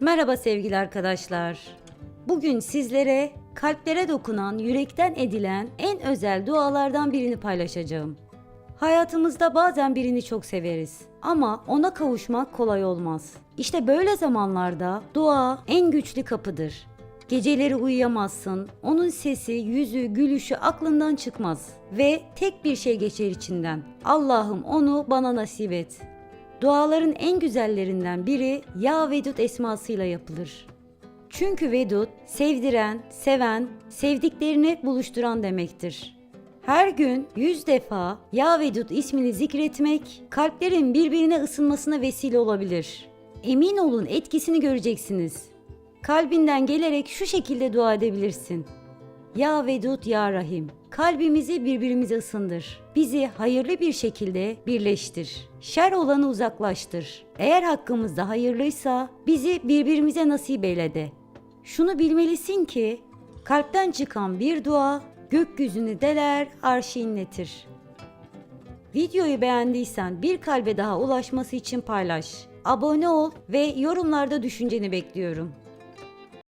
Merhaba sevgili arkadaşlar. Bugün sizlere kalplere dokunan, yürekten edilen en özel dualardan birini paylaşacağım. Hayatımızda bazen birini çok severiz ama ona kavuşmak kolay olmaz. İşte böyle zamanlarda dua en güçlü kapıdır. Geceleri uyuyamazsın, onun sesi, yüzü, gülüşü aklından çıkmaz ve tek bir şey geçer içinden. Allah'ım onu bana nasip et. Duaların en güzellerinden biri Ya Vedud esmasıyla yapılır. Çünkü Vedud sevdiren, seven, sevdiklerini buluşturan demektir. Her gün yüz defa Ya Vedud ismini zikretmek kalplerin birbirine ısınmasına vesile olabilir. Emin olun etkisini göreceksiniz. Kalbinden gelerek şu şekilde dua edebilirsin. Ya Vedud Ya Rahim. Kalbimizi birbirimize ısındır. Bizi hayırlı bir şekilde birleştir. Şer olanı uzaklaştır. Eğer hakkımızda hayırlıysa bizi birbirimize nasip eyle de. Şunu bilmelisin ki kalpten çıkan bir dua gökyüzünü deler, arşı inletir. Videoyu beğendiysen bir kalbe daha ulaşması için paylaş. Abone ol ve yorumlarda düşünceni bekliyorum.